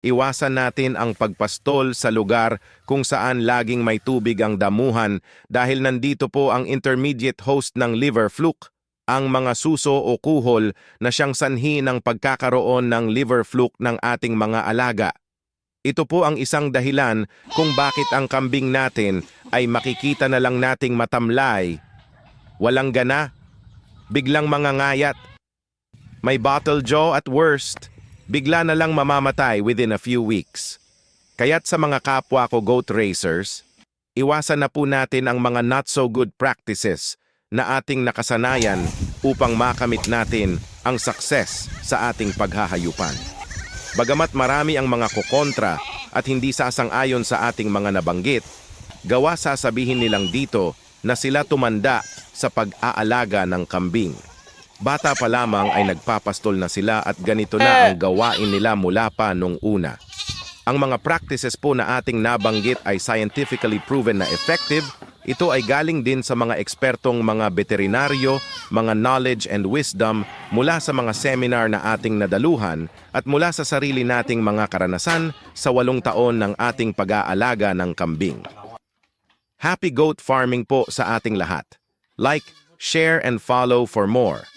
Iwasan natin ang pagpastol sa lugar kung saan laging may tubig ang damuhan dahil nandito po ang intermediate host ng liver fluke, ang mga suso o kuhol na siyang sanhi ng pagkakaroon ng liver fluke ng ating mga alaga. Ito po ang isang dahilan kung bakit ang kambing natin ay makikita na lang nating matamlay, walang gana, biglang mangangayat, may bottle jaw at worst, bigla na lang mamamatay within a few weeks. Kaya't sa mga kapwa ko goat racers, iwasan na po natin ang mga not so good practices na ating nakasanayan upang makamit natin ang success sa ating paghahayupan. Bagamat marami ang mga kukontra at hindi sasang-ayon sa ating mga nabanggit, gawa sasabihin nilang dito na sila tumanda sa pag-aalaga ng kambing. Bata pa lamang ay nagpapastol na sila at ganito na ang gawain nila mula pa nung una. Ang mga practices po na ating nabanggit ay scientifically proven na effective. Ito ay galing din sa mga ekspertong mga veterinaryo, mga knowledge and wisdom mula sa mga seminar na ating nadaluhan at mula sa sarili nating mga karanasan sa walong taon ng ating pag-aalaga ng kambing. Happy goat farming po sa ating lahat. Like, share and follow for more.